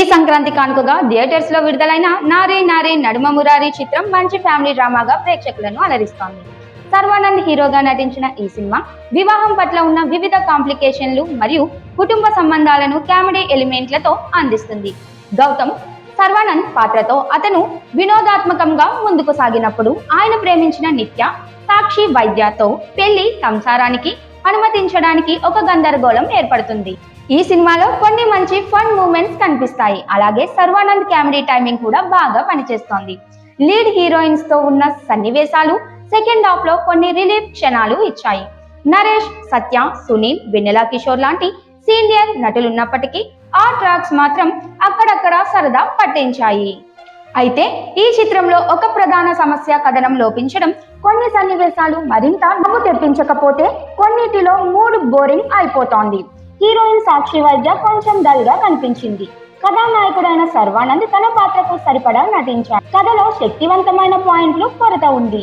ఈ సంక్రాంతి కానుకగా థియేటర్స్లో విడుదలైన నారీ నారీ నడుమ మురారి చిత్రం మంచి ఫ్యామిలీ డ్రామాగా ప్రేక్షకులను అలరిస్తోంది. సర్వానంద్ హీరోగా నటించిన ఈ సినిమా వివాహం పట్ల ఉన్న వివిధ కాంప్లికేషన్లు మరియు కుటుంబ సంబంధాలను కామెడీ ఎలిమెంట్లతో అందిస్తుంది. గౌతమ్ సర్వానంద్ పాత్రతో అతను వినోదాత్మకంగా ముందుకు సాగినప్పుడు ఆయన ప్రేమించిన నిత్య సాక్షి వైద్యతో పెళ్ళి సంసారానికి అనుమతించడానికి ఒక గందరగోళం ఏర్పడుతుంది. ఈ సినిమాలో కొన్ని మంచి ఫన్ మూమెంట్స్ కనిపిస్తాయి. అలాగే సర్వానంద్ కామెడీ టైమింగ్ కూడా బాగా పనిచేస్తోంది. లీడ్ హీరోయిన్స్తో ఉన్న సన్నివేశాలు సెకండ్ హాఫ్లో కొన్ని రిలీఫ్ క్షణాలు ఇచ్చాయి. నరేష్ సత్య సునీల్ వెన్నెల కిషోర్ లాంటి సీనియర్ నటులున్నప్పటికీ ఆ ట్రాక్స్ మాత్రం అక్కడక్కడ సరదా పట్టించాయి. అయితే ఈ చిత్రంలో ఒక ప్రధాన సమస్య కథనం లోపించడం కొన్ని సన్నివేశాలు మరింత నవ్వు తెప్పించకపోతే కొన్నిటిలో మూడు బోరింగ్ అయిపోతోంది. హీరోయిన్ సాక్షి వైద్య కొంచెం డల్గా కనిపించింది. కథానాయకుడైన సర్వానంద్ తన పాత్రకు సరిపడా నటించాడు. కథలో శక్తివంతమైన పాయింట్లు కొరత ఉంది.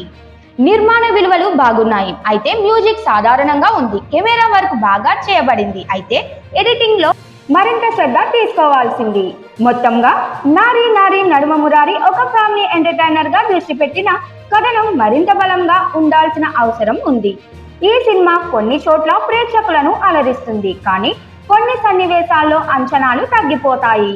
నిర్మాణ విలువలు బాగున్నాయి. అయితే మ్యూజిక్ సాధారణంగా ఉంది. కెమెరా వర్క్ బాగా చేయబడింది. అయితే ఎడిటింగ్లో మరింత శ్రద్ధ తీసుకోవాల్సింది. మొత్తంగా నారీ నారీ నడుమ మురారి ఒక ఫ్యామిలీ ఎంటర్టైనర్గా దృష్టి పెట్టిన కథనం మరింత బలంగా ఉండాల్సిన అవసరం ఉంది. ఈ సినిమా కొన్ని చోట్ల ప్రేక్షకులను అలరిస్తుంది కానీ కొన్ని సన్నివేశాల్లో అంచనాలు తగ్గిపోతాయి.